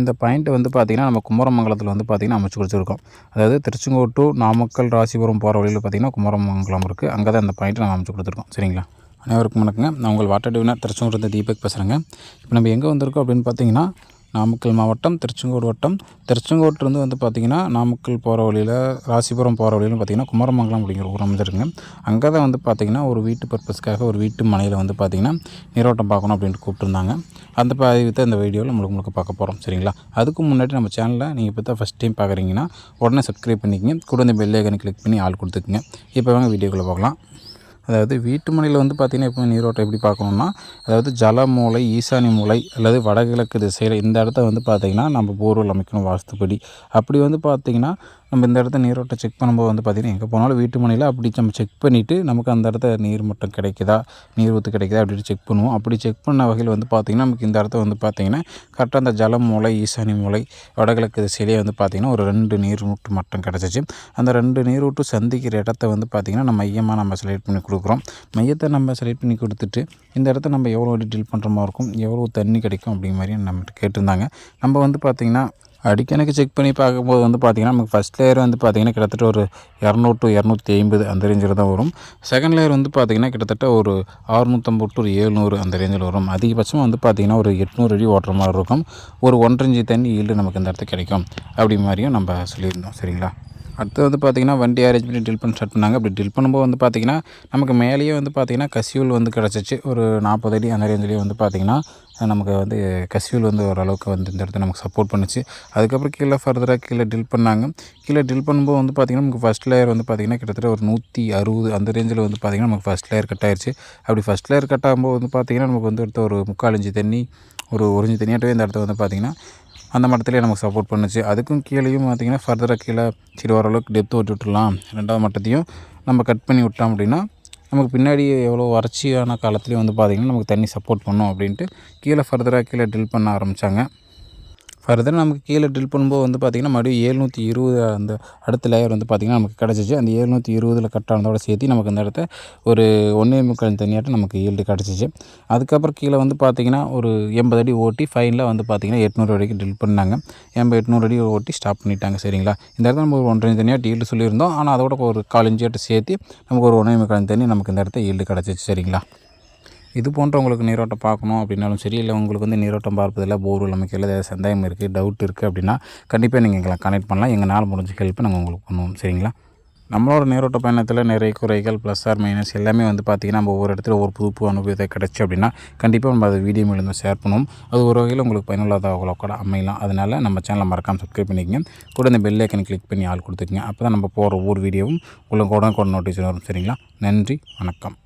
இந்த பாயிண்ட்டை வந்து பார்த்திங்கன்னா நம்ம குமரமங்கலத்தில் வந்து பார்த்திங்கன்னா அமைச்சு கொடுத்துருக்கோம். அதாவது திருச்செங்கோடு டு நாமக்கல் ராசிபுரம் போகிற வழியில் பார்த்திங்கன்னா குமரமங்கலம் இருக்குது அங்கே தான் இந்த பாயிண்ட்டை நம்ம அமைச்சு கொடுத்துருக்கோம். சரிங்களா? அனைவருக்கும் வணக்கங்க. நான் உங்கள் வாட்டர் டிவினர் திருச்செங்கோடு தீபக் பேசுகிறேங்க இப்போ நம்ம எங்கே வந்திருக்கோம் அப்படின்னு பார்த்தீங்கன்னா நாமக்கல் மாவட்டம் திருச்செங்கோடு வட்டம். திருச்செங்கோட்டிலேருந்து வந்து பார்த்திங்கன்னா நாமக்கல் போகிற வழியில் ராசிபுரம் போகிற வழியில் பார்த்திங்கன்னா குமரமங்கலம் அப்படிங்கிற ஊர் அமைஞ்சிருக்குங்க அங்கே தான் வந்து பார்த்திங்கன்னா ஒரு வீட்டு பர்பஸ்க்காக ஒரு வீட்டு மனையில் வந்து பார்த்திங்கன்னா நீரோட்டம் பார்க்கணும் அப்படின்ட்டு கூப்பிட்டுருந்தாங்க. அந்த பதிவு இந்த வீடியோவில் நம்மளுக்கு முழுக்க பார்க்க போகிறோம் சரிங்களா? அதுக்கு முன்னாடி நம்ம சேனலில் நீங்கள் இப்போ தான் ஃபஸ்ட் டைம் பார்க்குறீங்கன்னா உடனே சப்ஸ்கிரைப் பண்ணிக்கங்க. கூட இந்த பெல்லைக்கனை கிளிக் பண்ணி ஆள் கொடுத்துக்குங்க. இப்போ வாங்க வீடியோக்குள்ளே பார்க்கலாம் அதாவது வீட்டு மனையில் வந்து பார்த்திங்கன்னா எப்போ நீரோட்டம் எப்படி பார்க்கணுன்னா அதாவது ஜல மூலை ஈசானி மூலை அல்லது வடகிழக்கு திசையில் இந்த இடத்த வந்து பார்த்திங்கன்னா நம்ம போர்வெல் அமைக்கணும் வாஸ்துப்படி. அப்படி வந்து பார்த்திங்கன்னா நம்ம இந்த இடத்த நீரோட்டம் செக் பண்ணும்போது வந்து பார்த்திங்கன்னா எங்கே போனாலும் வீட்டு மனையில் அப்படி நம்ம செக் பண்ணிவிட்டு நமக்கு அந்த இடத்த நீர் மட்டம் கிடைக்குதா? நீர் ஊற்று கிடைக்குதா? அப்படின்னு செக் பண்ணுவோம். அப்படி செக் பண்ண வகையில் வந்து பார்த்திங்கன்னா நமக்கு இந்த இடத்த வந்து பார்த்திங்கன்னா கரெக்டாக அந்த ஜலம் மூலை ஈசானி மூலை வடகிழக்கு திசையிலே வந்து பார்த்திங்கன்னா ஒரு ரெண்டு நீர் ஊட்டு மட்டம் கிடச்சிச்சு. அந்த ரெண்டு நீர் ஊட்டு சந்திக்கிற இடத்த வந்து பார்த்திங்கன்னா நம்ம மையமாக நம்ம செலக்ட் பண்ணி கொடுக்குறோம். மையத்தை நம்ம செலக்ட் பண்ணி கொடுத்துட்டு இந்த இடத்த நம்ம எவ்வளோ டீல் பண்ணுற மாதிரி இருக்கும்? எவ்வளோ தண்ணி கிடைக்கும்? அப்படிங்கிற மாதிரி நம்ம கேட்டிருந்தாங்க. நம்ம வந்து பார்த்திங்கன்னா அடிக்கணக்கு செக் பண்ணி பார்க்கும்போது வந்து பார்த்திங்கன்னா நமக்கு ஃபஸ்ட் லேயர் வந்து பார்த்திங்கன்னா கிட்டத்தட்ட ஒரு இரநூறு டு இரநூத்தி ஐம்பது அந்த ரேஞ்சில் தான் வரும். செகண்ட் லேயர் வந்து பார்த்திங்கன்னா கிட்டத்தட்ட ஒரு அறுநூற்றம்பது டு ஒரு ஏழ்நூறு அந்த ரேஞ்சில் வரும். அதிகபட்சம் வந்து பார்த்திங்கன்னா ஒரு எட்நூறு அடி ஓட்டுற மாதிரி இருக்கும். ஒரு ஒன்றரை இஞ்சி தண்ணி ஈல்டு நமக்கு இந்த இடத்துக்கு கிடைக்கும். அப்படி மாதிரியும் நம்ம சொல்லியிருந்தோம். சரிங்களா? அடுத்து வந்து பார்த்திங்கன்னா வண்டி அரேஞ்ச் பண்ணி டில் பண்ண ஸ்டார்ட் பண்ணாங்க. அப்படி டில் பண்ணும்போது வந்து பார்த்திங்கன்னா நமக்கு மேலேயே வந்து பார்த்திங்கன்னா கசியூல் வந்து கிடச்சிச்சு. ஒரு நாற்பது அடி அந்த ரேஞ்சிலேயே வந்து பார்த்திங்கன்னா நமக்கு வந்து கசியூல் வந்து ஓரளவுக்கு வந்து இந்த இடத்துல நமக்கு சப்போர்ட் பண்ணுச்சு. அதுக்கப்புறம் கீழே ஃபர்தராக கீழே டில் பண்ணாங்க. கீழே டில் பண்ணும்போது வந்து பார்த்திங்கன்னா நமக்கு ஃபஸ்ட் லேயர் வந்து பார்த்திங்கன்னா கிட்டத்தட்ட ஒரு நூற்றி அறுபது அந்த ரேஞ்சில் வந்து பார்த்திங்கன்னா நமக்கு ஃபஸ்ட் லேயர் கட் ஆயிடுச்சு அப்படி ஃபஸ்ட் லேயர் கட் ஆகும்போது வந்து பார்த்திங்கன்னா நமக்கு வந்து எடுத்த ஒரு முக்கால் இஞ்சி தண்ணி ஒரு ஒரு இஞ்சி தண்ணியாட்டவே இந்த இடத்த வந்து பார்த்திங்கன்னா அந்த மட்டத்திலே நமக்கு சப்போர்ட் பண்ணுச்சு. அதுக்கும் கீழேயும் பார்த்திங்கன்னா ஃபர்தராக கீழே சரி ஓரளவுக்கு டெப்த் விட்டு விட்டுடலாம். ரெண்டாவது மட்டத்தையும் நம்ம கட் பண்ணி விட்டோம் அப்படின்னா நமக்கு பின்னாடி எவ்வளோ வறட்சியான காலத்துலேயும் வந்து பார்த்திங்கன்னா நமக்கு தண்ணி சப்போர்ட் பண்ணும் அப்படின்ட்டு கீழே ஃபர்தராக கீழே ட்ரில் பண்ண ஆரம்பித்தாங்க ஃபர்தர் நமக்கு கீழே ட்ரில் பண்ணும்போது வந்து பார்த்திங்கன்னா மறுபடியும் ஏழ்நூற்றி இருபது அந்த அடுத்த லேயர் வந்து பார்த்திங்கன்னா நமக்கு கிடச்சிச்சு. அந்த ஏழ்நூற்றி இருபதில் கட் ஆனதோட சேர்த்து நமக்கு இந்த இடத்த ஒரு ஒன்றே முக்கால் தனியாட்டம் நமக்கு ஈல்டு கிடச்சிச்சு. அதுக்கப்புறம் கீழே வந்து பார்த்திங்கன்னா ஒரு எண்பது அடி ஓட்டி ஃபைனில் வந்து பார்த்திங்கன்னா எட்நூறு அடிக்கு ட்ரில் பண்ணாங்க. எண்பது எட்நூறு அடி ஓட்டி ஸ்டாப் பண்ணிட்டாங்க சரிங்களா? இந்த இடத்துல நம்ம ஒரு ஒன்றரை தனியாக ஈல்டு சொல்லியிருந்தோம். ஆனால் அதோட ஒரு கால் இன்ச்சியாட்டு சேர்த்து நமக்கு ஒரு ஒன்றே முக்கால் தண்ணி நமக்கு இந்த இடத்த ஈல்டு கிடச்சிச்சு சரிங்களா? இது போன்ற உங்களுக்கு நீரோட்டம் பார்க்கணும் அப்படின்னாலும் சரி இல்லை உங்களுக்கு வந்து நீரோட்டம் பார்ப்பதில் போர்வெல் அமைக்கல ஏதாவது சந்தேகம் இருக்குது டவுட் இருக்குது அப்படின்னா கண்டிப்பாக நீங்கள் எங்களை கனெக்ட் பண்ணலாம். எங்கள் நாள் முடிஞ்ச ஹெல்ப் நாங்கள் உங்களுக்கு பண்ணுவோம். சரிங்களா? நம்மளோட நீரோட்ட பயணத்தில் நிறைய குறைகள் ப்ளஸ் ஆர் மைனஸ் எல்லாமே வந்து பார்த்திங்கன்னா நம்ம ஒவ்வொரு இடத்துல ஒரு புது புது அனுபவத்தை கிடச்சி அப்படின்னா கண்டிப்பாக நம்ம அதை வீடியோ மூலியமாக ஷேர் பண்ணுவோம். அது ஒரு வகையில் உங்களுக்கு பயனுள்ளதாக கூட அமையலாம். அதனால் நம்ம சேனலை மறக்காமல் சப்ஸ்கிரைப் பண்ணிக்கங்க. கூட இந்த பெல் ஐக்கன் கிளிக் பண்ணி ஆள் கொடுத்துக்கங்க. அப்போ தான் நம்ம போகிற ஒவ்வொரு வீடியோவும் உங்களுக்கு உடனே கூட நோட்டீஸ் வரும். சரிங்களா? நன்றி வணக்கம்.